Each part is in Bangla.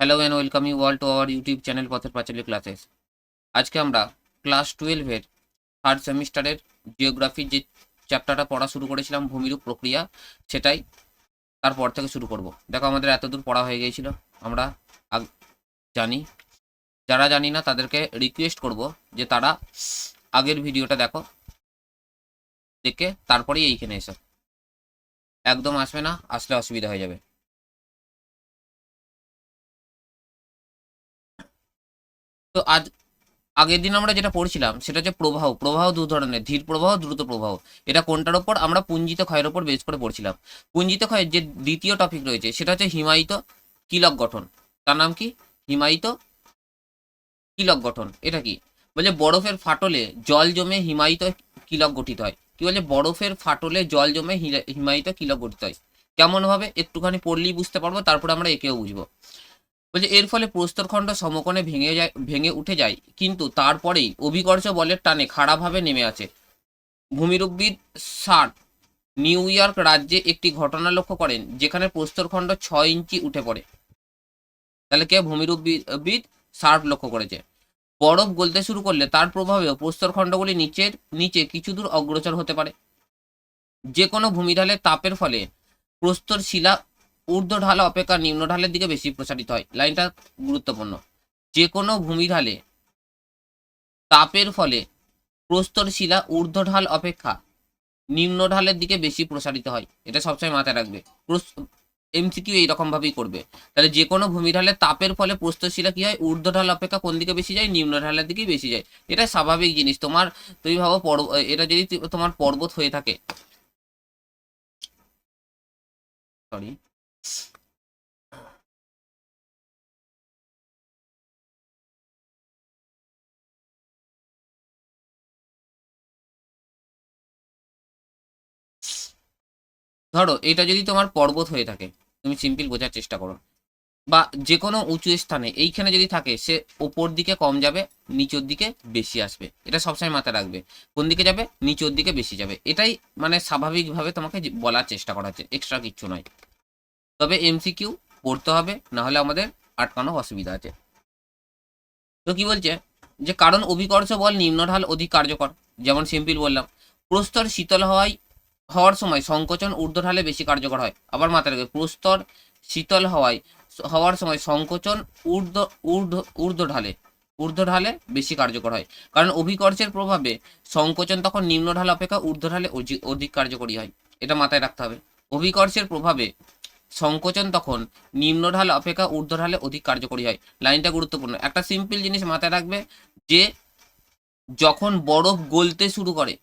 Hello and welcome you all to our YouTube channel Pather Panchali classes আজকে আমরা ক্লাস টুয়েলভের থার্ড সেমিস্টারের জিওগ্রাফির যে চ্যাপ্টারটা পড়া শুরু করেছিলাম, ভূমিরূপ প্রক্রিয়া, সেটাই তারপর থেকে শুরু করব। দেখো আমাদের এতদূর পড়া হয়ে গিয়েছিল, আমরা জানি। যারা জানি না, তাদেরকে রিকোয়েস্ট করব যে তারা আগের ভিডিওটা দেখো। দেখে তারপরেই এইখানে এসো। একদম আসবে না, আসলে অসুবিধা হয়ে যাবে। তো আজ, আগের দিন আমরা যেটা পড়ছিলাম, সেটা হচ্ছে প্রবাহ প্রবাহ দু ধরনের, ধীর প্রবাহ, দ্রুত প্রবাহ। এটা কোনটার ওপর? আমরা পুঞ্জিত ক্ষয়ের ওপর বেস করে পড়ছিলাম। পুঞ্জিত ক্ষয়ের যে দ্বিতীয় টপিক রয়েছে, সেটা হচ্ছে হিমায়িত কিলক গঠন। তার নাম কি? হিমায়িত কিলক গঠন। এটা কি? বলে বরফের ফাটলে জল জমে হিমায়িত কিলক গঠিত হয়। কি বলে বরফের ফাটলে জল জমে হিমায়িত কিলক গঠিত হয়। কেমন ভাবে একটুখানি পড়লেই বুঝতে পারব, তারপরে আমরা একেও বুঝব। বলছে, এর ফলে প্রস্তরখণ্ড সমকোণে ভেঙে যায়, ভেঙে উঠে যায়। কিন্তু তারপরেই অভিকর্ষ বলের টানে খাড়াভাবে নেমে আছে ভূমিরূপবিদ ষাট নিউ ইয়র্ক রাজ্যে একটি ঘটনা লক্ষ্য করেন, যেখানে প্রস্তরখণ্ড ছয় ইঞ্চি উঠে পড়ে। তাহলে কে? ভূমিরূপবিদ ষাট লক্ষ্য করেছে। বরফ গলতে শুরু করলে তার প্রভাবেও প্রস্তরখণ্ডগুলি নিচের, নিচে কিছু দূর অগ্রসর হতে পারে। যে কোনো ভূমিঢালে তাপের ফলে প্রস্তর শিলা ঊর্ধ্ব ঢাল অপেক্ষা নিম্ন ঢালের দিকে বেশি প্রসারিত হয়। লাইনটা গুরুত্বপূর্ণ। যে কোনো ভূমিঢালে তাপের ফলে প্রস্তর শিলা ঊর্ধ্ব ঢাল অপেক্ষা নিম্ন ঢালের দিকে বেশি প্রসারিত হয়। এটা সবসময় মাথায় রাখবে। এমসিকিউ এইরকম ভাবেই করবে। তাহলে যে কোনো ভূমিঢালে তাপের ফলে প্রস্তর শিলা কি হয়? ঊর্ধ্ব ঢাল অপেক্ষা কোন দিকে বেশি যায়? নিম্ন ঢালের দিকেই বেশি যায়। এটা স্বাভাবিক জিনিস। তোমার, তুমি ভাবো পর্ব এটা যদি তোমার পর্বত হয়ে থাকে। সরি ধরো, এটা যদি তোমার পর্বত হয়ে থাকে, তুমি সিম্পল বোঝার চেষ্টা করো। বা যে কোনো উঁচু স্থানে, এইখানে যদি থাকে, সে ওপর দিকে কম যাবে, নিচের দিকে বেশি আসবে। এটা সবসময় মাথায় রাখবে। কোন দিকে যাবে? নিচের দিকে বেশি যাবে। এটাই মানে স্বাভাবিকভাবে তোমাকে বলার চেষ্টা করা হচ্ছে। এক্সট্রা কিচ্ছু নয়। তবে এমসিকিউ পড়তে হবে না হলে আমাদের আটকানো অসুবিধা আছে। তো কি বলছে? যে কারণ অভিকর্ষ বল নিম্ন ঢাল অধিক কার্যকর, যেমন সিম্পল বললাম। প্রস্তর শীতল হওয়ায় হওয়ার সময় সংকোচন ঊর্ধ্ব ঢালে বেশি কার্যকর হয়। আবার মাথায় রাখবে, প্রস্তর শীতল হওয়ায়, হওয়ার সময় সংকোচন ঊর্ধ্ব ঊর্ধ্ব ঊর্ধ্ব ঢালে ঊর্ধ্ব ঢালে বেশি কার্যকর হয়। কারণ অভিকর্ষের প্রভাবে সংকোচন তখন নিম্ন ঢাল অপেক্ষা ঊর্ধ্ব ঢালে অধিক কার্যকরী হয়। এটা মাথায় রাখতে হবে। অভিকর্ষের প্রভাবে সংকোচন তখন। নিম্ন ঢাল অপেক্ষা ঊর্ধ্ব ঢালে অধিক কার্যকরী হয়। লাইনটা গুরুত্বপূর্ণ। একটা সিম্পল জিনিস মাথায় রাখবে যে, যখন বরফ গলতে শুরু করে,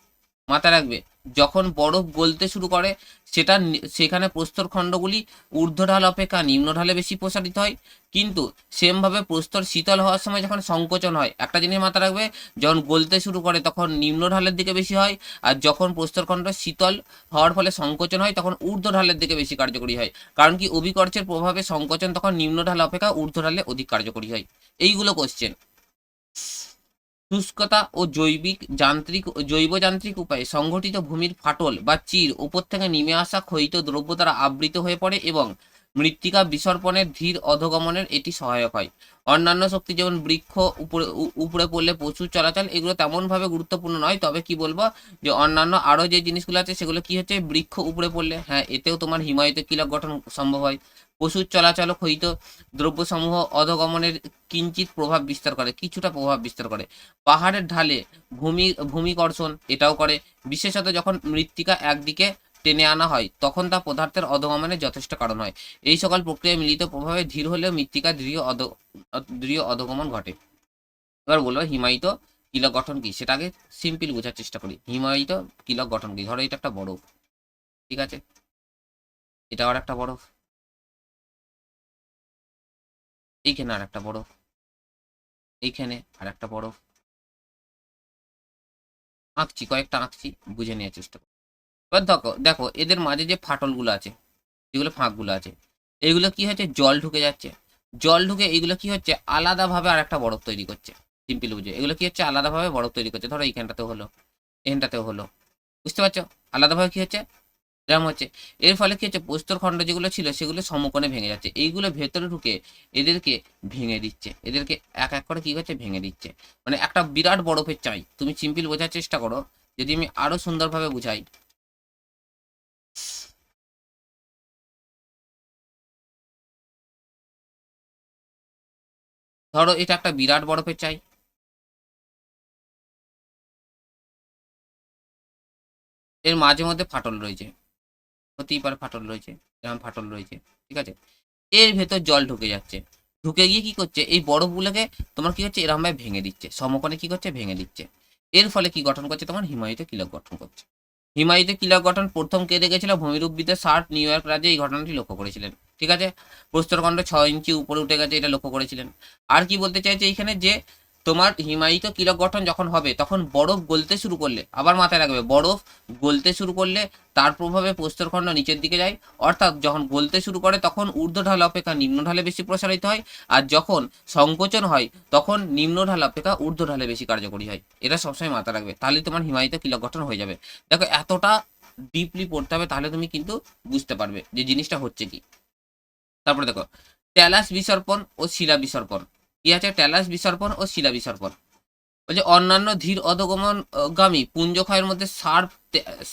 মাথায় রাখবে যখন বরফ গলতে শুরু করে, সেটা সেখানে প্রস্তর খণ্ডগুলি ঊর্ধ্ব ঢাল অপেক্ষা নিম্ন ঢালে বেশি প্রসারিত হয়। কিন্তু সেমভাবে প্রস্তর শীতল হওয়ার সময় যখন সংকোচন হয়, একটা জিনিস মাথায় রাখবে, যখন গলতে শুরু করে তখন নিম্ন ঢালের দিকে বেশি হয়, আর যখন প্রস্তরখণ্ড শীতল হওয়ার ফলে সংকোচন হয়, তখন ঊর্ধ্ব ঢালের দিকে বেশি কার্যকরী হয়। কারণ কি অভিকর্চের প্রভাবে সংকোচন তখন নিম্ন ঢাল অপেক্ষা ঊর্ধ্ব ঢালে অধিক কার্যকরী হয়। এইগুলো কোশ্চেন শুষ্কতা ও জৈবিক যান্ত্রিক জৈব যান্ত্রিক উপায়ে সংঘটিত ভূমির ফাটল বা চির উপর থেকে নেমে আসা ক্ষয়িত দ্রব্য দ্বারা আবৃত হয়ে পড়ে এবং মৃত্তিকা বিসর্পণের ধীর অধগমনের এটি সহায়ক হয়। অন্যান্য শক্তি যেমন বৃক্ষ, উপরে উপরে পড়লে প্রচুর চলাচল, এগুলো তেমনভাবে গুরুত্বপূর্ণ নয়। তবে কি বলব যে অন্যান্য আরও যে জিনিসগুলো আছে, সেগুলো কি হচ্ছে? বৃক্ষ উপরে পড়লে হ্যাঁ এতেও তোমার হিমায়িত কিলক গঠন সম্ভব হয়। পশুর চলাচল ক্ষয়িত দ্রব্যসমূহ অধগমনের কিঞ্চিত প্রভাব বিস্তার করে, কিছুটা প্রভাব বিস্তার করে। পাহাড়ের ঢালে ভূমি, ভূমিকর্ষণ এটাও করে। বিশেষত যখন মৃত্তিকা একদিকে টেনে আনা হয়, তখন তা পদার্থের অধগমনের যথেষ্ট কারণ হয়। এই সকল প্রক্রিয়ায় মিলিত প্রভাবে ধীর হলেও মৃত্তিকা দৃঢ় অধ, দৃঢ় অধগমন ঘটে। এবার বলব, হিমায়িত কিলক গঠন কি? সেটাকে সিম্পল বোঝার চেষ্টা করি। হিমায়িত কিলক গঠন কি? ধরো, এটা একটা বরফ। ঠিক আছে? এটা আর একটা বরফ। এইখানে আর একটা বরফ এইখানে আর একটা বরফ আঁকছি, কয়েকটা আঁকছি, বুঝে নেওয়ার চেষ্টা করো এবার দেখো দেখো, এদের মাঝে যে ফাটলগুলো আছে, যেগুলো ফাঁকগুলো আছে, এগুলো কি হচ্ছে? জল ঢুকে যাচ্ছে। জল ঢুকে, এগুলো কি হচ্ছে? আলাদাভাবে আর একটা বরফ তৈরি করছে। সিম্পল বুঝে। এগুলো কি হচ্ছে? আলাদাভাবে বরফ তৈরি করছে। ধরো এইখানটাতেও হলো, এখানটাতেও হলো। বুঝতে পারছ? আলাদাভাবে কি হচ্ছে? এরকম হচ্ছে। এর ফলে কি হচ্ছে? প্রস্তরখণ্ড যেগুলো ছিল, সেগুলো সমকোণে ভেঙে যাচ্ছে। এইগুলো ভেতরে ঢুকে এদেরকে ভেঙে দিচ্ছে। এদেরকে এক এক করে কি করছে ভেঙে দিচ্ছে। মানে একটা বিরাট বরফের চাই। তুমি সিম্পল বোঝার চেষ্টা করো। যদি আমি আরও সুন্দরভাবে বুঝাই। ধরো এটা একটা বিরাট বরফের চাই। এর মাঝে মধ্যে ফাটল রয়েছে। হতেই পারে ফাটল রয়েছে এরকম ফাটল রয়েছে, ঠিক আছে? এর ভেতর জল ঢুকে যাচ্ছে। ঢুকে গিয়ে কি করছে? এই বরফগুলোকে তোমার কি হচ্ছে? এরকম ভাবে ভেঙে দিচ্ছে। সমকোণে কি করছে? ভেঙে দিচ্ছে। এর ফলে কি গঠন করছে? তোমার হিমায়িত কিলক গঠন করছে। হিমায়িত কিলক গঠন প্রথম কে দেখেছিল? ভূমিরূপবিদের শার্ট নিউ ইয়র্ক রাজ্যে এই ঘটনাটি লক্ষ্য করেছিলেন, ঠিক আছে? প্রস্তরখণ্ড ছ ইঞ্চি উপরে উঠে গেছে, এটা লক্ষ্য করেছিলেন। আর কি বলতে চাইছে এইখানে? যে তোমার হিমায়িত কিলক গঠন যখন হবে, তখন বরফ গলতে শুরু করলে, আবার মাথায় রাখবে, বরফ গলতে শুরু করলে তার প্রভাবে প্রস্তরখণ্ড নিচের দিকে যায়। অর্থাৎ যখন গলতে শুরু করে, তখন ঊর্ধ্ব ঢাল অপেক্ষা নিম্ন ঢালে বেশি প্রসারিত হয়, আর যখন সংকোচন হয়, তখন নিম্ন ঢাল অপেক্ষা ঊর্ধ্ব ঢালে বেশি কার্যকরী হয়। এটা সবসময় মাথা রাখবে। তাহলে তোমার হিমায়িত কিলক গঠন হয়ে যাবে। দেখো, এতটা ডিপলি পড়তে হবে, তাহলে তুমি কিন্তু বুঝতে পারবে যে জিনিসটা হচ্ছে কি। তারপরে দেখো ট্যালাস বিসর্পণ ও শিলা বিসর্পণ। কি আছে ট্যালাস বিসর্পণ ও শিলা বিসর্পণ। বলছে, অন্যান্য ধীর অধগমনগামী পুঞ্জক্ষয়ের মধ্যে সার্প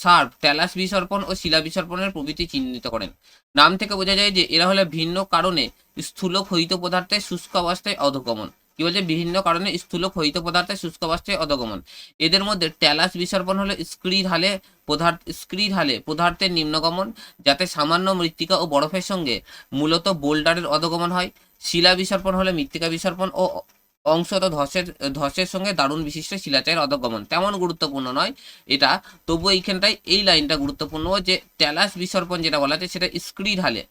সার্প, ট্যালাস বিসর্পণ ও শিলা বিসর্পণের প্রভৃতি চিহ্নিত করেন। নাম থেকে বোঝা যায় যে, এরা হলো ভিন্ন কারণে স্থূল ক্ষয়িত পদার্থে শুষ্ক অবস্থায় অধগমন। কি বলছে? বিভিন্ন কারণে স্থূল ক্ষয়িত পদার্থে শুষ্ক অবস্থায় অধগমন। এদের মধ্যে ট্যালাস বিসর্পণ হলো স্ক্রি ঢালে পদার্থ স্ক্রি ঢালে পদার্থের নিম্নগমন, যাতে সামান্য মৃত্তিকা ও বরফের সঙ্গে মূলত বোল্ডারের অধগমন হয়। শিলা বিসর্পণ হলে মৃত্তিকা বিসর্পণ ও অংশত ধসের ধসের সঙ্গে দারুণ বিশিষ্ট শিলাচায়ের অধগমন। তেমন গুরুত্বপূর্ণ নয় এটা, তবুও এইখানটায় এই লাইনটা গুরুত্বপূর্ণ যে, ট্যালাস বিসর্পণ যেটা বলা যায় সেটা স্ক্রি ঢালে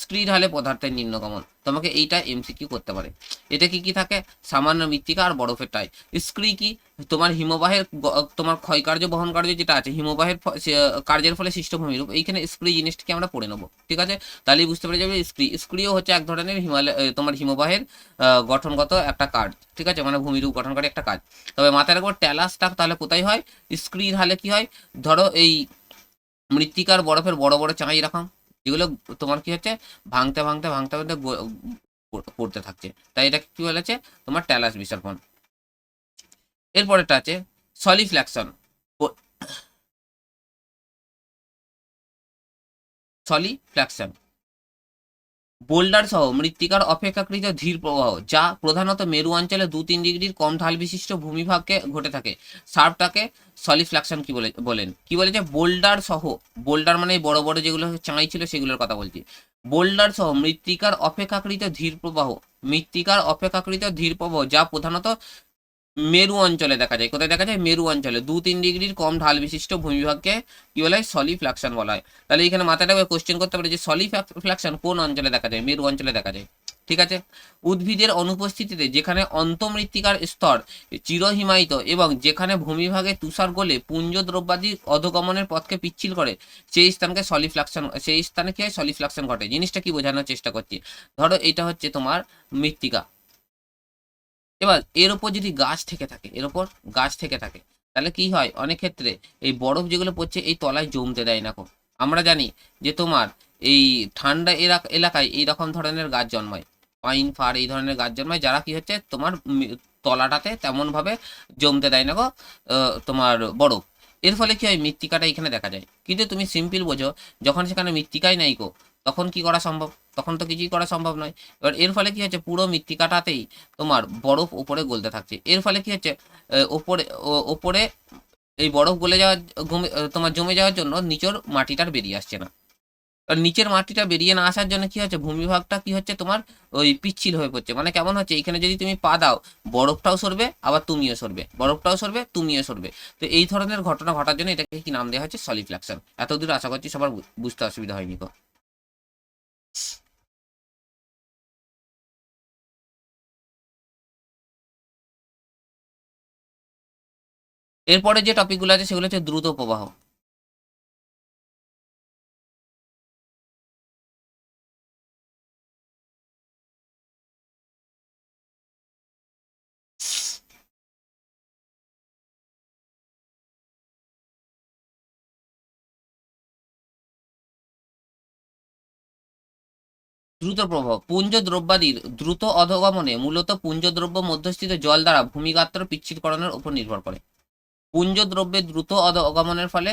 স্ক্রি ঢালে পদার্থের নিম্নগমন। তোমাকে এইটা এমসিকিউ করতে পারে। এটা কি কি থাকে? সামান্য মৃত্তিকা আর বরফের টাই। স্ক্রি কি? তোমার হিমবাহের তোমার ক্ষয়কার্য বহন কার্য যেটা আছে, হিমবাহের কার্যের ফলে সৃষ্ট ভূমিরূপ এইখানে স্ক্রি জিনিসটাকে আমরা পড়ে নেব। ঠিক আছে? তাহলেই বুঝতে পেরে যাবে স্ক্রি, স্ক্রিও হচ্ছে এক ধরনের হিমালয় তোমার হিমবাহের গঠনগত একটা কাজ ঠিক আছে? মানে ভূমিরূপ গঠনকারী একটা কাজ। তবে মাথায় রাখব ট্যালাসটা তাহলে কোথায় হয়? স্ক্রি ঢালে কি হয়? ধরো এই মৃত্তিকার বরফের বড় বড় চাঁই এরকম। যেগুলো তোমার কি হচ্ছে? ভাঙতে ভাঙতে ভাঙতে ভাঙতে পড়তে থাকছে। তাই এটাকে কি বলেছে তোমার ট্যালাস বিসর্পণ। এরপরেটা আছে, সলিফ্ল্যাকশন। সলিফ্ল্যাকশন। বোল্ডার সহ মৃত্তিকার অপেক্ষাকৃত ধীর প্রবাহ, যা প্রধানত মেরু অঞ্চলে দু তিন ডিগ্রির কম ঢাল বিশিষ্ট ভূমিভাগকে ঘটে থাকে। সার্ফটাকে সলিফ্লাকশন কি বলে, বলেন? কি বলে যে বোল্ডার সহ, বোল্ডার মানে বড় বড় যেগুলো চাঁই ছিল সেগুলোর কথা বলছি। বোল্ডার সহ মৃত্তিকার অপেক্ষাকৃত ধীর প্রবাহ, মৃত্তিকার অপেক্ষাকৃত ধীর প্রবাহ, যা প্রধানত মেরু অঞ্চলে দেখা যায়। কোথায় দেখা যায়? মেরু অঞ্চলে। দু তিন ডিগ্রির কম ঢাল বিশিষ্ট ভূমিভাগকে কি বলা হয়? সলিফ্ল্যাকশন বলা হয়। তাহলে এখানে রাখবে কোশ্চেন করতে পারে যে সলিফ্ল্যাকশন কোন অঞ্চলে দেখা যায়? মেরু অঞ্চলে দেখা যায়। ঠিক আছে? উদ্ভিদের অনুপস্থিতিতে যেখানে অন্তমৃত্তিকার স্তর চিরহিমায়িত এবং যেখানে ভূমিভাগে তুষার গলে পুঞ্জ দ্রব্যাদি অধগমনের পথকে পিচ্ছিল করে, সেই স্থানকে সলিফ্ল্যাকশন সেই স্থানে কি হয়? সলিফ্ল্যাকশন ঘটে। জিনিসটা কি বোঝানোর চেষ্টা করছি? ধরো এটা হচ্ছে তোমার মৃত্তিকা। এবার এর ওপর যদি গাছ থেকে থাকে, এর ওপর গাছ থেকে থাকে, তাহলে কি হয়? অনেক ক্ষেত্রে এই বরফ যেগুলো পড়ছে, এই তলায় জমতে দেয় না আমরা জানি যে তোমার এই ঠান্ডা এলাকা- এলাকায় এই রকম ধরনের গাছ জন্মায়। পাইন ফার এই ধরনের গাছ জন্মায়, যারা কি হচ্ছে, তোমার তলাটাতে তেমনভাবে জমতে দেয় না গো তোমার বরফ। এর ফলে কি হয়? মৃত্তিকাটা এখানে দেখা যায়। কিন্তু তুমি সিম্পল বোঝো, যখন সেখানে মৃত্তিকাই নাই গো তখন কি করা সম্ভব? তখন তো কিছুই করা সম্ভব নয়। এবার এর ফলে কি হচ্ছে? পুরো মৃত্তিকাটাতেই তোমার বরফ উপরে গলতে থাকছে। এর ফলে কি হচ্ছে? ওপরে ওপরে এই বরফ গলে যাওয়ার তোমার জমে যাওয়ার জন্য নিচের মাটিটার বেরিয়ে আসছে না। নিচের মাটিটা বেরিয়ে না আসার জন্য কি হচ্ছে? ভূমিভাগটা কি হচ্ছে? তোমার ওই পিচ্ছিল হয়ে পড়ছে। মানে কেমন হচ্ছে? এখানে যদি তুমি পা দাও, বরফটাও সরবে, আবার তুমিও সরবে। বরফটাও সরবে, তুমিও সরবে। তো এই ধরনের ঘটনা ঘটার জন্য এটাকে কি নাম দেওয়া হচ্ছে? সলিফ্ল্যাকশন এতদূর আশা করছি সবার বুঝতে অসুবিধা হয়নি এরপরে যে টপিকগুলো আছে সেগুলো হচ্ছে দ্রুত প্রবাহ। দ্রুত প্রবাহ, পুঞ্জ দ্রব্যাদির দ্রুত অধগমনে মূলত পুঞ্জ দ্রব্য মধ্যস্থিত জল দ্বারা ভূমিগাত্র পিচ্ছিরকরণের উপর নির্ভর করে। পুঞ্জ দ্রব্যের দ্রুত অধগমনের ফলে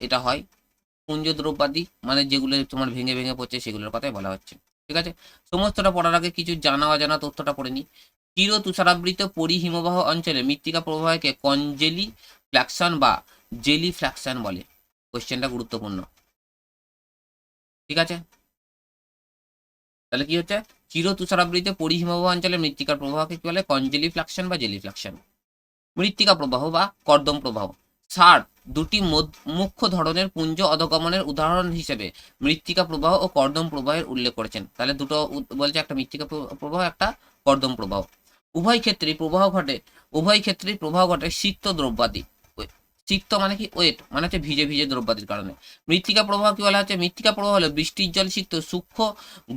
এটা হয়। পুঞ্জ দ্রব্যাদি মানে যেগুলো তোমার ভেঙে ভেঙে পড়ছে সেগুলোর কথাই বলা হচ্ছে। ঠিক আছে? সমস্তটা পড়ার আগে কিছু জানা অজানা তথ্যটা পড়ে নি চির তুষারাবৃত পরিহিমবাহ অঞ্চলে মৃত্তিকা প্রবাহকে কনজেলি ফ্ল্যাকশন বা জেলি ফ্ল্যাকশন বলে। কোশ্চেনটা গুরুত্বপূর্ণ। ঠিক আছে? তাহলে কি হচ্ছে? চির তুষারাবৃত পরিহিমবাহ অঞ্চলে মৃত্তিকার প্রবাহকে কি বলে? কনজেলি ফ্ল্যাকশন বা জেলি ফ্ল্যাকশন। মৃত্তিকা প্রবাহ বা কর্দম প্রবাহ। সার, দুটি মুখ্য ধরনের পুঞ্জ অধগমনের উদাহরণ হিসেবে মৃত্তিকা প্রবাহ ও কর্দম প্রবাহের উল্লেখ করেছেন। তাহলে দুটো বলছে একটা মৃত্তিকা প্রবাহ, একটা কর্দম প্রবাহ। উভয় ক্ষেত্রেই প্রবাহ ঘটে, উভয় ক্ষেত্রেই প্রবাহ ঘটে সিক্ত দ্রব্যাদি সিক্ত মানে কি ওয়েট মানে হচ্ছে ভিজে ভিজে দ্রব্যাদির কারণে। মৃত্তিকা প্রবাহ কি বলা? হচ্ছে মৃত্তিকা প্রবাহ হলো বৃষ্টির জল সিক্ত সূক্ষ্ম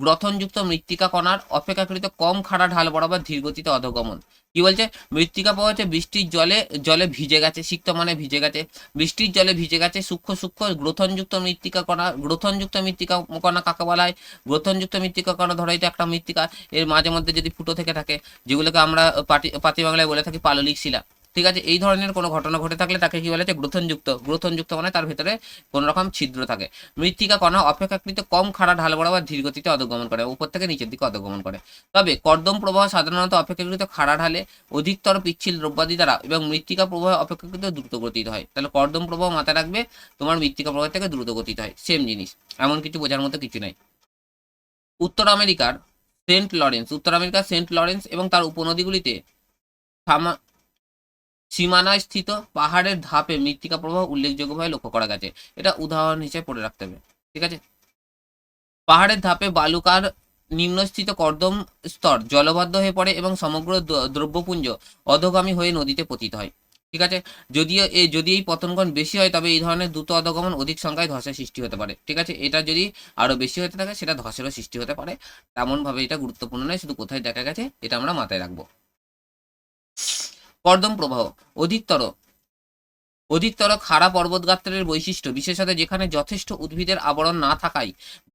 গ্রথনযুক্ত মৃত্তিকা কণার অপেক্ষাকৃত কম খাড়া ঢাল বরাবর ধীরগতিতে অধগমন। কি বলছে? মৃত্তিকা প্রবাহ হচ্ছে বৃষ্টির জলে জলে ভিজে গেছে সিক্ত মানে ভিজে গেছে, বৃষ্টির জলে ভিজে গেছে, সূক্ষ্ম সূক্ষ্ম গ্রথনযুক্ত মৃত্তিকা কণা, গ্রথনযুক্ত মৃত্তিকা কণা কাকে বলা হয়? গ্রথনযুক্ত মৃত্তিকা কণা ধরো, এটা একটা মৃত্তিকা, এর মাঝে মধ্যে যদি ফুটো থেকে থাকে, যেগুলোকে আমরা পাটি, পাতি বাংলায় বলে থাকি পাললিক শিলা। ঠিক আছে, এই ধরনের কোনো ঘটনা ঘটে থাকলে তাকে কি বলে যে গ্রথনযুক্ত গ্রথনযুক্ত মানে তার ভেতরে কোনো রকম ছিদ্র থাকে। মৃত্তিকা কণা অপেক্ষাকৃত কম খাড়া ঢাল বরাবর ধীর গতিতে অধগমন করে, উপর থেকে নিচের দিকে অধগমন করে। তবে কর্দম প্রবাহ সাধারণত অপেক্ষাকৃত খাড়া ঢালে অধিকতর পিচ্ছিল দ্রব্যাদি দ্বারা এবং মৃত্তিকা প্রবাহ অপেক্ষাকৃত দ্রুত গতিতে হয়। তাহলে কর্দম প্রবাহ মাথায় রাখবে, তোমার মৃত্তিকা প্রবাহ থেকে দ্রুত গতিতে হয়। সেম জিনিস, এমন কিছু বোঝার মতো কিছু নাই। উত্তর আমেরিকার সেন্ট লরেন্স, উত্তর আমেরিকার সেন্ট লরেন্স এবং তার উপনদীগুলিতে সীমানায় স্থিত পাহাড়ের ধাপে মৃত্তিকা প্রবাহ উল্লেখযোগ্যভাবে লক্ষ্য করা গেছে। এটা উদাহরণ হিসেবে পড়ে রাখতে হবে, ঠিক আছে? পাহাড়ের ধাপে বালুকার নিম্নস্থিত কর্দম স্তর জলবদ্ধ হয়ে পড়ে এবং সমগ্র দ্র- দ্রব্যপুঞ্জ অধগামী হয়ে নদীতে পতিত হয়, ঠিক আছে? যদিও এই যদি এই পতনগণ বেশি হয়, তবে এই ধরনের দ্রুত অধগমন অধিক সংখ্যায় ধসের সৃষ্টি হতে পারে, ঠিক আছে? এটা যদি আরও বেশি হতে থাকে, সেটা ধসেরও সৃষ্টি হতে পারে। তেমনভাবে এটা গুরুত্বপূর্ণ নয়, শুধু কোথায় দেখা গেছে, এটা আমরা মাথায় রাখব। কর্দম প্রবাহ, অধিকতর অধিকতর খাড়া পর্বতগাত্রের বৈশিষ্ট্য, বিশেষত যেখানে যথেষ্ট উদ্ভিদের আবরণ না থাকায়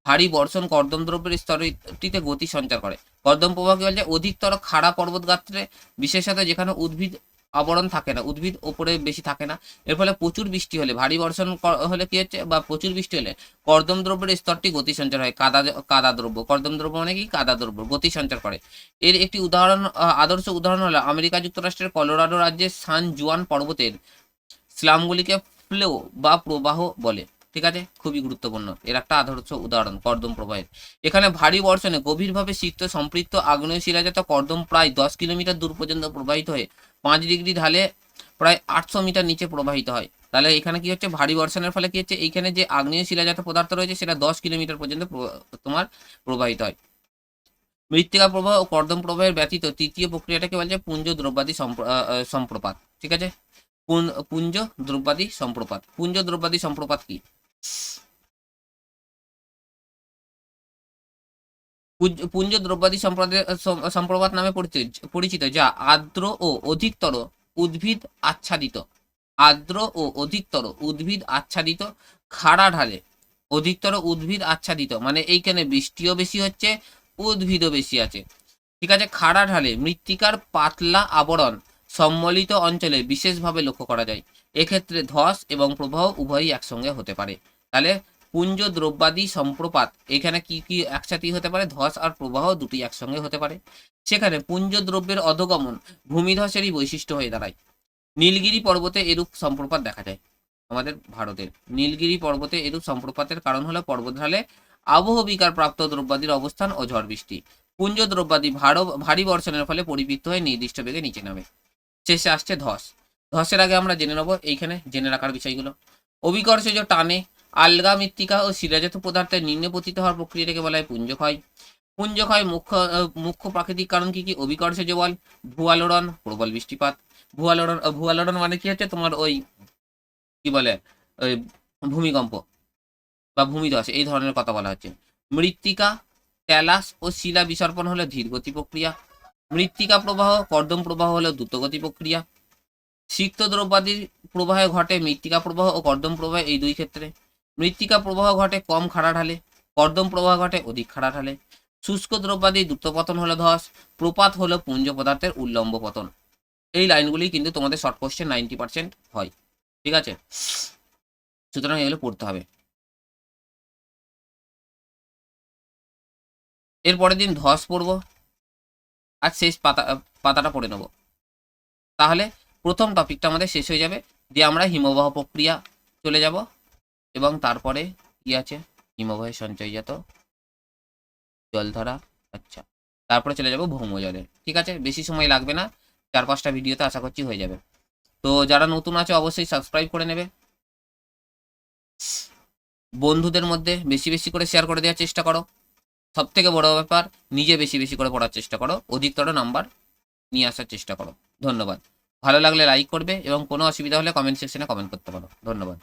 ভারী বর্ষণ কর্দম দ্রব্যের স্তরটিতে গতি সঞ্চার করে। কর্দম প্রবাহ কি বলছে অধিকতর খাড়া পর্বতগাত্রে, বিশেষত যেখানে উদ্ভিদ আবরণ থাকে না, উদ্ভিদ ওপরে বেশি থাকে না। এর ফলে প্রচুর বৃষ্টি হলে, ভারী বর্ষণ হলে কি হচ্ছে বা প্রচুর বৃষ্টি হলে কর্দম দ্রব্যের স্তরটি গতি সঞ্চার হয়, কাদা কাদা দ্রব্য। কর্দম দ্রব্য মানে কি? কাদা দ্রব্য গতি সঞ্চার করে। এর একটি উদাহরণ আদর্শ উদাহরণ হলো আমেরিকা যুক্তরাষ্ট্রের কলোরাডো রাজ্যের সান জুয়ান পর্বতের স্লামগুলিকে ফ্লো বা প্রবাহ বলে। ঠিক আছে? খুবই গুরুত্বপূর্ণ। এর একটা আদর্শ উদাহরণ, কর্দম প্রবাহের। এখানে ভারী বর্ষণে গভীরভাবে সিক্ত, সম্পৃক্ত, আগ্নেয় শিলাজাত কর্দম প্রায় দশ কিলোমিটার দূর পর্যন্ত প্রবাহিত হয়ে পাঁচ ডিগ্রি ঢালে প্রায় আটশো মিটার নিচে প্রবাহিত হয়। তাহলে এখানে কি হচ্ছে? ভারী বর্ষণের ফলে কি হচ্ছে? এইখানে যে আগ্নেয় শিলাজাত পদার্থ রয়েছে, সেটা দশ কিলোমিটার পর্যন্ত তোমার প্রবাহিত হয়। মৃত্তিকা প্রবাহ ও কর্দম প্রবাহের ব্যতীত তৃতীয় প্রক্রিয়াটাকে বলছে পুঞ্জ দ্রব্যাদি সম্প্রপাত। ঠিক আছে? পুঞ্জ দ্রব্যাদি সম্প্রপাত। পুঞ্জ দ্রব্যাদি সম্প্রপাত কি? পুঞ্জ- দ্রব্যাদি সম্প্রপাত নামে পরিচিত পরিচিত, যা আর্দ্র ও অধিকতর উদ্ভিদ আচ্ছাদিত। আর্দ্র ও অধিকতর উদ্ভিদ আচ্ছাদিত, খাড়া ঢালে। অধিকতর উদ্ভিদ আচ্ছাদিত মানে এইখানে বৃষ্টিও বেশি হচ্ছে, উদ্ভিদও বেশি আছে। ঠিক আছে, খাড়া ঢালে, মৃত্তিকার পাতলা আবরণ সম্মিলিত অঞ্চলে বিশেষভাবে লক্ষ্য করা যায়। এক্ষেত্রে ধস এবং প্রবাহ উভয়ই একসঙ্গে হতে পারে। তাহলে পুঞ্জ দ্রব্যাদি সম্প্রপাত। এখানে কি কি একসাথেই হতে পারে? ধস আর প্রবাহ দুটি একসঙ্গে হতে পারে। সেখানে পুঞ্জ দ্রব্যের অধগমন ভূমিধসেরই বৈশিষ্ট্য হয়ে দাঁড়ায়। নীলগিরি পর্বতে এরূপ সম্প্রপাত দেখা যায় আমাদের ভারতের। নীলগিরি পর্বতে এরূপ সম্প্রপাতের কারণ হলো পর্বতঢালে আবহ বিকার প্রাপ্ত দ্রব্যাদির অবস্থান ও ঝড় বৃষ্টি। পুঞ্জ দ্রব্যাদি ভারো, ভারী বর্ষণের ফলে পরিবৃত্ত হয়ে নির্দিষ্ট বেগে নিচে নামে। শেষে আসছে ধস। ধসের আগে আমরা জেনে নেব এইখানে জেনে রাখার বিষয়গুলো। অভিকর্ষজ টানে আলগা মৃত্তিকা ও শিলাজাত পদার্থের নিম্নে পতিত হওয়ার প্রক্রিয়াটাকে বলা হয় পুঞ্জক্ষয় পুঞ্জক্ষয় মুখ্য মুখ্য প্রাকৃতিক কারণ কি কি? অভিকর্ষজ বল ভুয়ালোড়ন প্রবল বৃষ্টিপাত। ভুয়ালোড়ন ভূয়ালোড়ন মানে কি হচ্ছে? তোমার ওই কি বলে? ওই ভূমিকম্প বা ভূমিধস, এই ধরনের কথা বলা হচ্ছে। মৃত্তিকা ট্যালাস ও শিলা বিসর্পণ হলো ধীরগতি প্রক্রিয়া। মৃত্তিকা প্রবাহ, কর্দম প্রবাহ হলো দ্রুতগতি প্রক্রিয়া। সিক্ত দ্রব্যাদির প্রবাহে ঘটে মৃত্তিকা প্রবাহ ও কর্দম প্রবাহ এই দুই ক্ষেত্রে। মৃত্তিকা প্রবাহ ঘটে কম খাড়া ঢালে, কর্দম প্রবাহ ঘটে অধিক খাড়া ঢালে। শুষ্ক দ্রব্যাদি দ্রুত পতন হলো ধস, প্রপাত হলো পুঞ্জ পদার্থের উল্লম্ব পতন। এই লাইনগুলি কিন্তু তোমাদের শর্ট কোশ্চেন নাইনটি পার্সেন্ট হয়। ঠিক আছে? সুতরাং এগুলো পড়তে হবে। এর পরের দিন ধস পড়ব। আর শেষ পাতা, পাতাটা পড়ে নেব। তাহলে প্রথম টপিকটা আমাদের শেষ হয়ে যাবে। দিয়ে আমরা হিমবাহ প্রক্রিয়া চলে যাব। এবং তারপরে কি আছে? হিমবাহের সঞ্চয়জাত জলধারা আচ্ছা। তারপরে চলে যাব ভৌমজলে। ঠিক আছে? বেশি সময় লাগবে না। চার পাঁচটা ভিডিওতে আশা করছি হয়ে যাবে। তো যারা নতুন আছে, অবশ্যই সাবস্ক্রাইব করে নেবে। বন্ধুদের মধ্যে বেশি বেশি করে শেয়ার করে দেওয়ার চেষ্টা করো। সব থেকে বড় ব্যাপার, নিজে বেশি বেশি করে পড়ার চেষ্টা করো। অধিকতর নাম্বার নিয়ে আসার চেষ্টা করো। ধন্যবাদ। ভালো লাগলে লাইক করবে এবং কোনো অসুবিধা হলে কমেন্ট সেকশনে কমেন্ট করতে পারো। ধন্যবাদ।